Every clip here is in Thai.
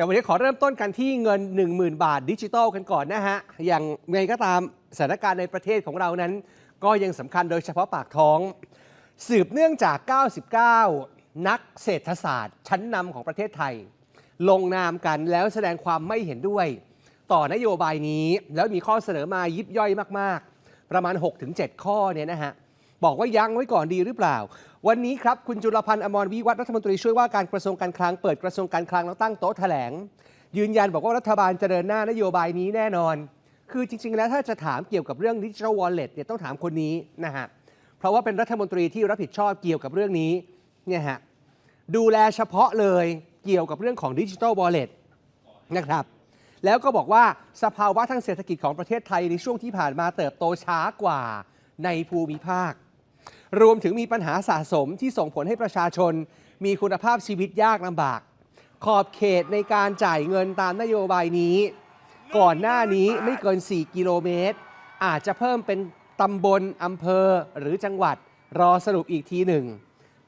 แต่วันนี้ขอเริ่มต้นกันที่เงิน 10,000 บาทดิจิตอลกันก่อนนะฮะ อย่างไงก็ตามสถานการณ์ในประเทศของเรานั้น ก็ยังสำคัญโดยเฉพาะปากท้อง สืบเนื่องจาก 99 นักเศรษฐศาสตร์ ชั้นนำของประเทศไทย ลงนามกันแล้วแสดงความไม่เห็นด้วย ต่อนโยบายนี้แล้วมีข้อเสนอมายิบย่อยมาก ๆ ประมาณ 6-7 ข้อเนี่ยนะฮะบอกว่ายั้งไว้ก่อนดีหรือเปล่า วันนี้ครับคุณจุลพันธ์อมรวิวัฒน์รัฐมนตรีช่วยว่าการกระทรวงการคลังเปิดกระทรวงการคลังแล้วตั้งโต๊ะแถลง ยืนยันบอกว่ารัฐบาลจะเดินหน้านโยบายนี้แน่นอน คือจริง ๆ แล้วถ้าจะถามเกี่ยวกับเรื่องดิจิทัลวอลเล็ตเนี่ยต้องถามคนนี้นะฮะเพราะว่าเป็นรัฐมนตรีที่รับผิดชอบเกี่ยวกับเรื่องนี้เนี่ยฮะดูแลเฉพาะเลยเกี่ยวกับเรื่องของดิจิทัลวอลเล็ตนะครับแล้วก็บอกว่าสภาวะทางเศรษฐกิจของประเทศไทยในช่วงที่ผ่านมาเติบโตช้ากว่าในภูมิภาค รวมถึงมีปัญหาสะสมที่ส่งผลให้ประชาชน มีคุณภาพชีวิตยากลำบาก ขอบเขตในการจ่ายเงินตามนโยบายนี้ ก่อนหน้านี้ไม่เกิน 4 กิโลเมตร อาจจะเพิ่มเป็นตำบลอำเภอหรือจังหวัดรอสรุปอีกทีหนึ่ง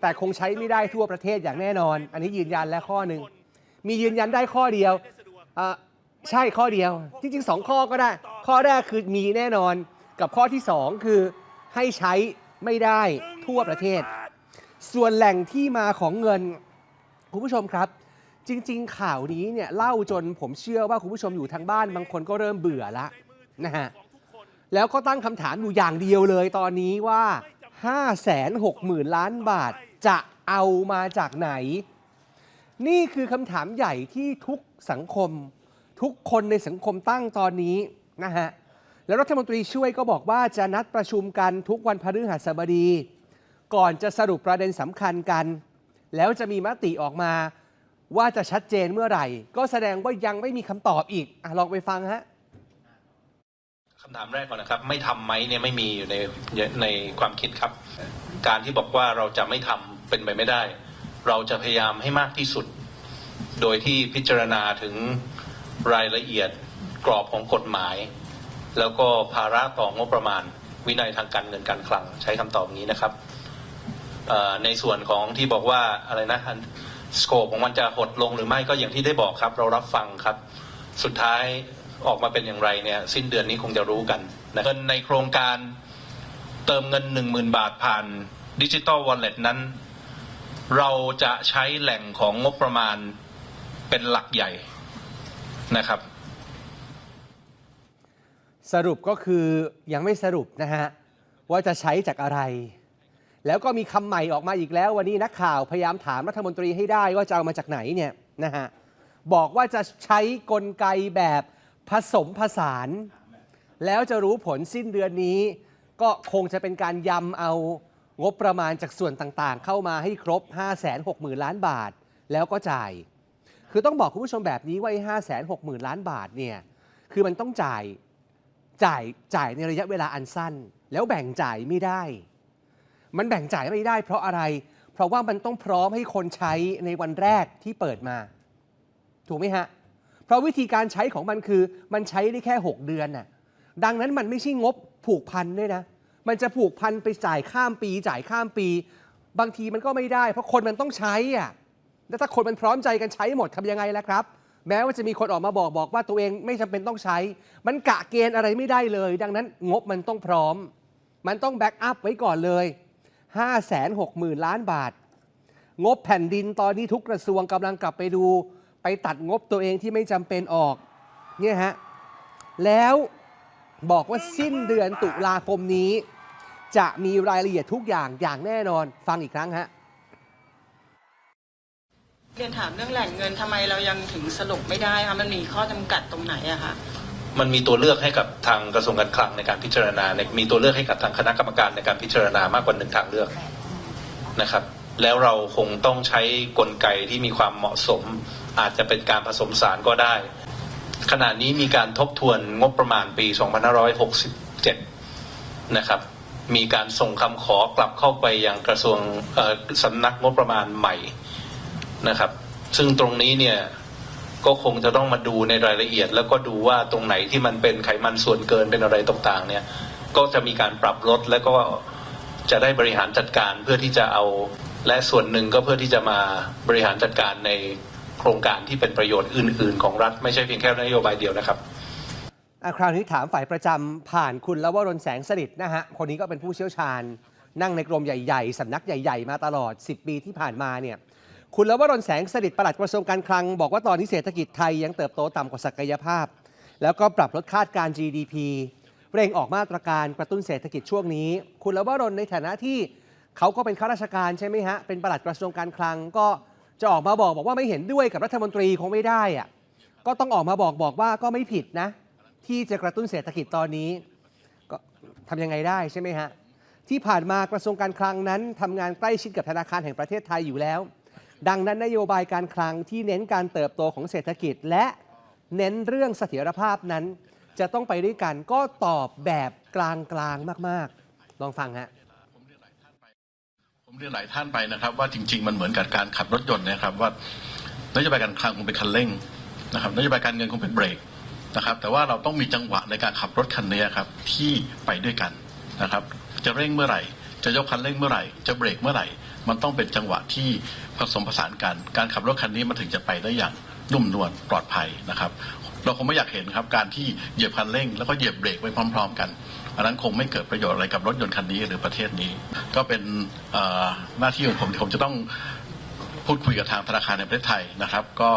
แต่คงใช้ไม่ได้ทั่วประเทศอย่างแน่นอน อันนี้ยืนยันและข้อหนึ่งมียืนยันได้ข้อเดียวใช่ข้อเดียว จริงๆ 2 ข้อก็ได้ ข้อแรกคือมีแน่นอนกับข้อที่ 2 คือให้ใช้ ไม่ได้ทั่วประเทศ ส่วนแหล่งที่มาของเงิน คุณผู้ชมครับ จริง ๆ ข่าวนี้เนี่ยเล่าจนผมเชื่อว่าคุณผู้ชมอยู่ทางบ้านบางคนก็เริ่มเบื่อละนะฮะแล้วก็ตั้งคำถามอยู่อย่างเดียวเลยตอนนี้ว่า 560,000 ล้านบาทจะเอามาจากไหน นี่คือคำถามใหญ่ที่ทุกสังคม ทุกคนในสังคมตั้งตอนนี้นะฮะ แล้วรัฐมนตรีช่วยก็บอกว่าจะนัดประชุมกันทุกวันพฤหัสบดี ก่อนจะสรุปประเด็นสำคัญกัน แล้วจะมีมติออกมาว่าจะชัดเจนเมื่อไหร่ ก็แสดงว่ายังไม่มีคำตอบอีกอลองไปฟังฮะคำถามแรกก่อนนะครับ ไม่ทำไหมเนี่ยไม่มีอยู่ในในความคิดครับ การที่บอกว่าเราจะไม่ทำเป็นไปไม่ได้ เราจะพยายามให้มากที่สุด โดยที่พิจารณาถึงรายละเอียดกรอบของกฎหมาย แล้วก็ภาระต่องบประมาณ วินัยทางการเงินการคลัง ใช้คำตอบนี้นะครับในส่วนของที่บอกว่าอะไรนะสโคปของมันจะหดลงหรือไม่ก็อย่างที่ได้บอกครับ เรารับฟังครับ สุดท้ายออกมาเป็นอย่างไรเนี่ย สิ้นเดือนนี้คงจะรู้กันนะเงินในโครงการเติมเงิน 1 0,000 บาทผ่านดิจิ t a ลวอลเล็ตนั้น เราจะใช้แหล่งของงบประมาณเป็นหลักใหญ่นะครับ สรุปก็คือยังไม่สรุปนะฮะ ว่าจะใช้จากอะไร แล้วก็มีคำใหม่ออกมาอีกแล้ว วันนี้นักข่าวพยายามถามรัฐมนตรีให้ได้ว่าจะเอามาจากไหนเนี่ยนะฮะบอกว่าจะใช้กลไกแบบผสมผสาน แล้วจะรู้ผลสิ้นเดือนนี้ ก็คงจะเป็นการยำเอางบประมาณจากส่วนต่างๆ เข้ามาให้ครบ 560,000 ล้านบาท แล้วก็จ่าย คือต้องบอกคุณผู้ชมแบบนี้ว่าไอ้560,000 ล้านบาทเนี่ยคือมันต้องจ่าย จ่ายจ่ายในระยะเวลาอันสั้น แล้วแบ่งจ่ายไม่ได้ มันแบ่งจ่ายไม่ได้ เพราะอะไร เพราะว่ามันต้องพร้อมให้คนใช้ในวันแรกที่เปิดมา ถูกไหมฮะ เพราะวิธีการใช้ของมันคือ มันใช้ได้แค่ 6 เดือนน่ะดังนั้นมันไม่ใช่งบผูกพันด้วยนะ มันจะผูกพันไปจ่ายข้ามปี จ่ายข้ามปี บางทีมันก็ไม่ได้ เพราะคนมันต้องใช้อะแล้วถ้าคนมันพร้อมใจกันใช้หมดทำยังไงล่ะครับ แม้ว่าจะมีคนออกมาบอกบอกว่าตัวเองไม่จำเป็นต้องใช้ มันกะเกณฑ์อะไรไม่ได้เลย ดังนั้นงบมันต้องพร้อม มันต้องแบ็กอัพไว้ก่อนเลย 560,000 ล้านบาท งบแผ่นดินตอนนี้ทุกกระทรวงกำลังกลับไปดู ไปตัดงบตัวเองที่ไม่จำเป็นออก เนี่ยฮะ แล้วบอกว่าสิ้นเดือนตุลาคมนี้ จะมีรายละเอียดทุกอย่างอย่างแน่นอน ฟังอีกครั้งฮะ เรียนถามเรื่องแหล่งเงินทำไมเรายังถึงสรุปไม่ได้คะมันมีข้อจำกัดตรงไหนอะคะมันมีตัวเลือกให้กับทางกระทรวงการคลังในการพิจารณาในมีตัวเลือกให้กับทางคณะกรรมการในการพิจารณามากกว่าหนึ่งทางเลือกนะครับ แล้วเราคงต้องใช้กลไกที่มีความเหมาะสม อาจจะเป็นการผสมสารก็ได้ ขณะนี้มีการทบทวนงบประมาณปี 2567 นะครับ มีการส่งคำขอกลับเข้าไปยังกระทรวงสำนักงบประมาณใหม่ นะครับ ซึ่งตรงนี้เนี่ยก็คงจะต้องมาดูในรายละเอียด แล้วก็ดูว่าตรงไหนที่มันเป็นไขมันส่วนเกินเป็นอะไรต่างๆ เนี่ย ก็จะมีการปรับลดแล้วก็จะได้บริหารจัดการเพื่อที่จะเอา และส่วนหนึ่งก็เพื่อที่จะมาบริหารจัดการในโครงการที่เป็นประโยชน์อื่น ๆ ของรัฐ ไม่ใช่เพียงแค่นโยบายเดียวนะครับคราวนี้ถามฝ่ายประจำผ่านคุณลววรนแสงสนิทนะฮะคนนี้ก็เป็นผู้เชี่ยวชาญ นั่งในกรมใหญ่ ๆสำนักใหญ่ ๆ มาตลอด 10 ปีที่ผ่านมาเนี่ย คุณลวรนแสงสนิทปลัดกระทรวงการคลัง บอกว่าตอนนี้เศรษฐกิจไทยยังเติบโตต่ำกว่าศักยภาพ แล้วก็ปรับลดคาดการ GDP เร่งออกมาตรการกระตุ้นเศรษฐกิจช่วงนี้ คุณลวรนในฐานะที่เขาก็เป็นข้าราชการใช่ไหมฮะ เป็นปลัดกระทรวงการคลังก็จะออกมาบอกบอกว่าไม่เห็นด้วยกับรัฐมนตรีคงไม่ได้อะก็ต้องออกมาบอกบอกว่าก็ไม่ผิดนะ ที่จะกระตุ้นเศรษฐกิจตอนนี้ ก็ทำยังไงได้ใช่ไหมฮะที่ผ่านมากระทรวงการคลังนั้นทำงานใกล้ชิดกับธนาคารแห่งประเทศไทยอยู่แล้ว ดังนั้นนโยบายการคลังที่เน้นการเติบโตของเศรษฐกิจ และเน้นเรื่องเสถียรภาพนั้น จะต้องไปด้วยกันก็ตอบแบบกลางๆมากๆ ลองฟังฮะผมเรียนหลายท่านไปนะครับ ว่าจริง ๆ มันเหมือนกับการขับรถยนต์นะครับว่านโยบายการคลังคงเป็นคันเร่งนะครับนโยบายการเงินคงเป็นเบรกนะครับ แต่ว่าเราต้องมีจังหวะในการขับรถคันนี้ครับที่ไปด้วยกันนะครับ จะเร่งเมื่อไหร่ จะยกคันเร่งเมื่อไหร่ จะเบรกเมื่อไหร่ มันต้องเป็นจังหวะที่ผสมผสานกัน การขับรถคันนี้มันถึงจะไปได้อย่างนุ่มนวลปลอดภัยนะครับ เราคงไม่อยากเห็นครับการที่เหยียบคันเร่ง แล้วก็เหยียบเบรกไปพร้อม ๆ กันอันนั้นคงไม่เกิดประโยชน์อะไรกับรถยนต์คันนี้หรือประเทศนี้ ก็เป็นหน้าที่ของผมที่ผมจะต้องพูดคุยกับทางธนาคารในประเทศไทยนะครับ ก็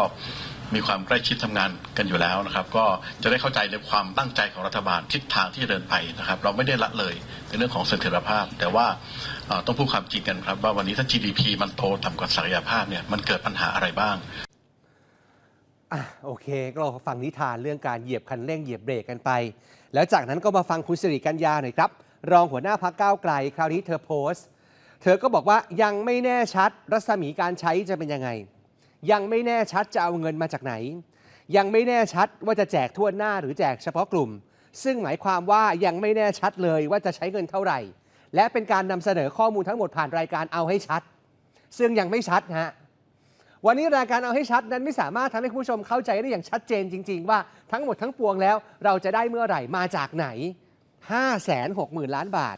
มีความใกล้ชิดทำงานกันอยู่แล้วนะครับ ก็จะได้เข้าใจในความตั้งใจของรัฐบาลทิศทางที่จะเดินไปนะครับ เราไม่ได้ละเลยในเรื่องของเสถียรภาพ แต่ว่าต้องพูดความจริงกันครับ ว่าวันนี้ถ้า GDP มันโตต่ำกว่าศักยภาพเนี่ยมันเกิดปัญหาอะไรบ้างอะโอเค ก็เราฟังนิทานเรื่องการเหยียบคันเร่งเหยียบเบรกกันไป แล้วจากนั้นก็มาฟังคุณสิริกัญญาหน่อยครับ รองหัวหน้าพักก้าวไกล คราวนี้เธอโพสต์ เธอก็บอกว่ายังไม่แน่ชัดรัศมีการใช้จะเป็นยังไง ยังไม่แน่ชัดจะเอาเงินมาจากไหน ยังไม่แน่ชัดว่าจะแจกทั่วหน้าหรือแจกเฉพาะกลุ่ม ซึ่งหมายความว่ายังไม่แน่ชัดเลยว่าจะใช้เงินเท่าไหร่ และเป็นการนำเสนอข้อมูลทั้งหมดผ่านรายการเอาให้ชัด ซึ่งยังไม่ชัดฮะวันนี้รายการเอาให้ชัดนั้นไม่สามารถทำให้ผู้ชมเข้าใจได้อย่างชัดเจนจริง ๆ ว่าทั้งหมดทั้งปวงแล้วเราจะได้เมื่อไหร่มาจากไหน 5 6 0 0 0 0 ล้านบาท